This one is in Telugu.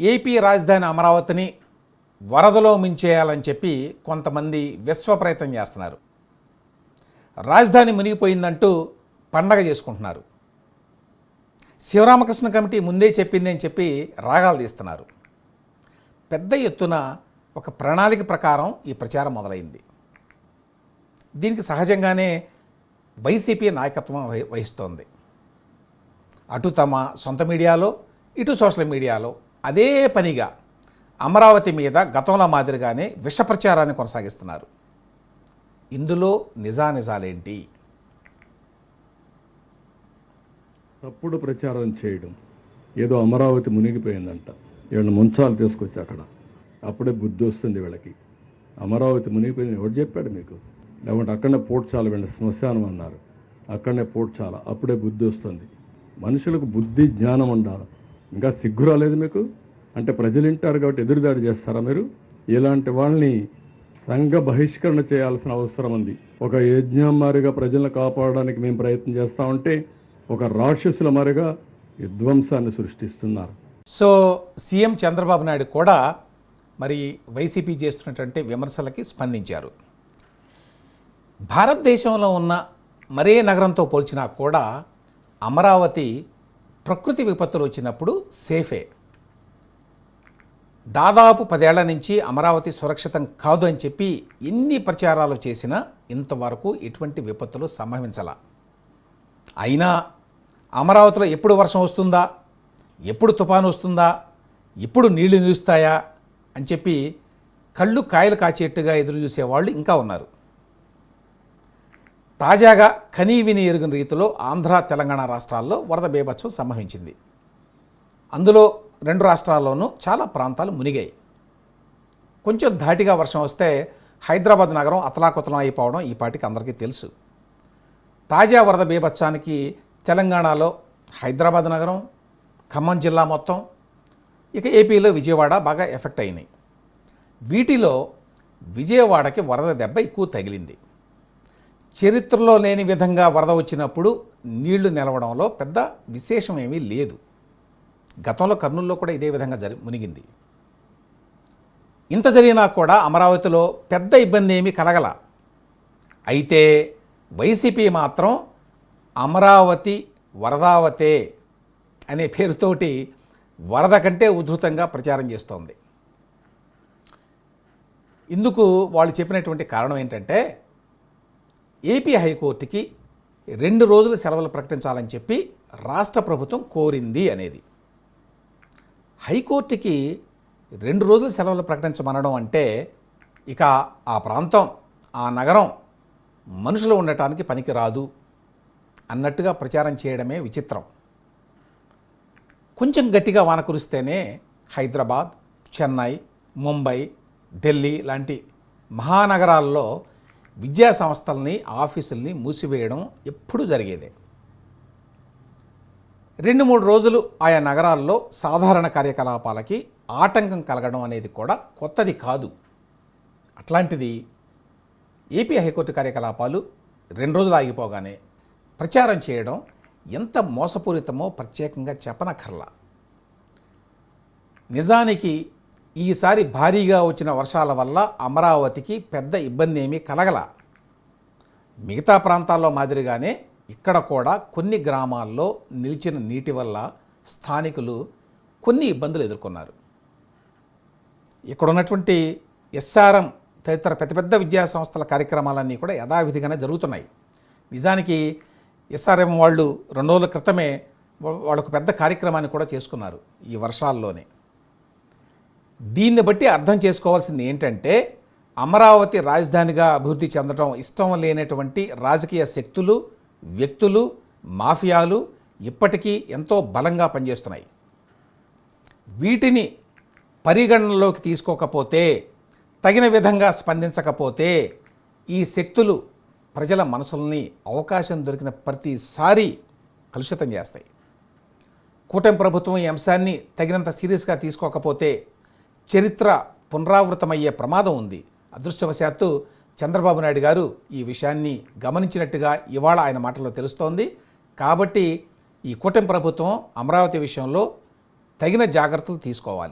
ఏపీ రాజధాని అమరావతిని వరదలో మించేయాలని చెప్పి కొంతమంది విశ్వ ప్రయత్నం చేస్తున్నారు. రాజధాని మునిగిపోయిందంటూ పండగ చేసుకుంటున్నారు. శివరామకృష్ణ కమిటీ ముందే చెప్పింది అని చెప్పి రాగాలు తీస్తున్నారు. పెద్ద ఎత్తున ఒక ప్రణాళిక ప్రకారం ఈ ప్రచారం మొదలైంది. దీనికి సహజంగానే వైసీపీ నాయకత్వం వహి- వహిస్తోంది. అటు తమ సొంత మీడియాలో ఇటు సోషల్ మీడియాలో అదే పనిగా అమరావతి మీద గతంలో మాదిరిగానే విష ప్రచారాన్ని కొనసాగిస్తున్నారు. ఇందులో నిజానిజాలేంటి? తప్పుడు ప్రచారం చేయడం. ఏదో అమరావతి మునిగిపోయిందంట. వీళ్ళని ముంచాలు తీసుకొచ్చి అక్కడ. అప్పుడే బుద్ధి వస్తుంది వీళ్ళకి. అమరావతి మునిగిపోయింది ఎవరు చెప్పాడు మీకు? లేకుంటే అక్కడనే పోడ్చాల వీళ్ళ శ్మశానం అన్నారు. అక్కడనే పోడ్చాల. అప్పుడే బుద్ధి వస్తుంది. మనుషులకు బుద్ధి జ్ఞానం ఉండాలి. ఇంకా సిగ్గు రాలేదు మీకు? అంటే ప్రజలు వింటారు కాబట్టి ఎదురుదాడి చేస్తారా మీరు? ఇలాంటి వాళ్ళని సంఘ బహిష్కరణ చేయాల్సిన అవసరం ఉంది. ఒక యజ్ఞమారిగా ప్రజలను కాపాడడానికి మేము ప్రయత్నం చేస్తా ఉంటే ఒక రాక్షసుల మారిగా విధ్వంసాన్ని సృష్టిస్తున్నారు. సో సీఎం చంద్రబాబు నాయుడు కూడా మరి వైసీపీ చేస్తున్నటువంటి విమర్శలకి స్పందించారు. భారతదేశంలో ఉన్న మరే నగరంతో పోల్చినా కూడా అమరావతి ప్రకృతి విపత్తులు వచ్చినప్పుడు సేఫే. దాదాపు పదేళ్ళ నుంచి అమరావతి సురక్షితం కాదు అని చెప్పి ఎన్ని ప్రచారాలు చేసినా ఇంతవరకు ఎటువంటి విపత్తులు సంభవించాల. అయినా అమరావతిలో ఎప్పుడు వర్షం వస్తుందా? ఎప్పుడు తుఫాను వస్తుందా? ఎప్పుడు నీళ్ళు నిలుస్తాయా? అని చెప్పి కళ్ళు కాయలు కాచేట్టుగా ఎదురు చూసేవాళ్ళు ఇంకా ఉన్నారు. తాజాగా కనీ విని ఎరుగిన రీతిలో ఆంధ్ర తెలంగాణ రాష్ట్రాల్లో వరద బీభత్సం సంభవించింది. అందులో రెండు రాష్ట్రాల్లోనూ చాలా ప్రాంతాలు మునిగాయి. కొంచెం ధాటిగా వర్షం వస్తే హైదరాబాద్ నగరం అతలాకుతలం అయిపోవడం ఈ పాటికి అందరికీ తెలుసు. తాజా వరద బీభత్సానికి తెలంగాణలో హైదరాబాద్ నగరం ఖమ్మం జిల్లా మొత్తం ఇక ఏపీలో విజయవాడ బాగా ఎఫెక్ట్ అయినాయి. వీటిలో విజయవాడకి వరద దెబ్బ ఎక్కువ తగిలింది. చరిత్రలో లేని విధంగా వరద వచ్చినప్పుడు నీళ్ళు నిలవడంలో పెద్ద విశేషం ఏమీ లేదు. గతంలో కర్నూలులో కూడా ఇదే విధంగా జరి మునిగింది. ఇంత జరిగినా కూడా అమరావతిలో పెద్ద ఇబ్బంది ఏమీ కలగల. అయితే వైసీపీ మాత్రం అమరావతి వరదావతే అనే పేరుతోటి వరద కంటే ఉధృతంగా ప్రచారం చేస్తోంది. ఇందుకు వాళ్ళు చెప్పినటువంటి కారణం ఏంటంటే ఏపీ హైకోర్టుకి రెండు రోజులు సెలవులు ప్రకటించాలని చెప్పి రాష్ట్ర ప్రభుత్వం కోరింది అనేది. హైకోర్టుకి రెండు రోజులు సెలవులు ప్రకటించమనడం అంటే ఇక ఆ ప్రాంతం ఆ నగరం మనుషులు ఉండటానికి పనికి రాదు అన్నట్టుగా ప్రచారం చేయడమే విచిత్రం. కొంచెం గట్టిగా వాన కురిస్తేనే హైదరాబాద్ చెన్నై ముంబై ఢిల్లీ లాంటి మహానగరాల్లో విద్యా సంస్థల్ని ఆఫీసుల్ని మూసివేయడం ఎప్పుడూ జరిగేదే. రెండు మూడు రోజులు ఆయా నగరాల్లో సాధారణ కార్యకలాపాలకి ఆటంకం కలగడం అనేది కూడా కొత్తది కాదు. అట్లాంటిది ఏపీ హైకోర్టు కార్యకలాపాలు రెండు రోజులు ఆగిపోగానే ప్రచారం చేయడం ఎంత మోసపూరితమో ప్రత్యేకంగా చెప్పనక్కర్లా. నిజానికి ఈసారి భారీగా వచ్చిన వర్షాల వల్ల అమరావతికి పెద్ద ఇబ్బంది ఏమీ కలగల. మిగతా ప్రాంతాల్లో మాదిరిగానే ఇక్కడ కూడా కొన్ని గ్రామాల్లో నిలిచిన నీటి వల్ల స్థానికులు కొన్ని ఇబ్బందులు ఎదుర్కొన్నారు. ఇక్కడ ఉన్నటువంటి ఎస్ఆర్ఎం తదితర పెద్ద పెద్ద విద్యా సంస్థల కార్యక్రమాలన్నీ కూడా యథావిధిగానే జరుగుతున్నాయి. నిజానికి ఎస్ఆర్ఎం వాళ్ళు రెండు రోజుల క్రితమే వాళ్ళకు పెద్ద కార్యక్రమాన్ని కూడా చేసుకున్నారు ఈ వర్షాల్లోనే. దీన్ని బట్టి అర్థం చేసుకోవాల్సింది ఏంటంటే అమరావతి రాజధానిగా అభివృద్ధి చెందడం ఇష్టం లేనటువంటి రాజకీయ శక్తులు వ్యక్తులు మాఫియాలు ఇప్పటికీ ఎంతో బలంగా పనిచేస్తున్నాయి. వీటిని పరిగణనలోకి తీసుకోకపోతే తగిన విధంగా స్పందించకపోతే ఈ శక్తులు ప్రజల మనసుల్ని అవకాశం దొరికిన ప్రతిసారి కలుషితం చేస్తాయి. కూటమి ప్రభుత్వం ఈ అంశాన్ని తగినంత సీరియస్గా తీసుకోకపోతే చరిత్ర పునరావృతమయ్యే ప్రమాదం ఉంది. అదృష్టవశాత్తు చంద్రబాబు నాయుడు గారు ఈ విషయాన్ని గమనించినట్టుగా ఇవాళ ఆయన మాటల్లో తెలుస్తోంది. కాబట్టి ఈ కూటమి ప్రభుత్వం అమరావతి విషయంలో తగిన జాగ్రత్తలు తీసుకోవాలి.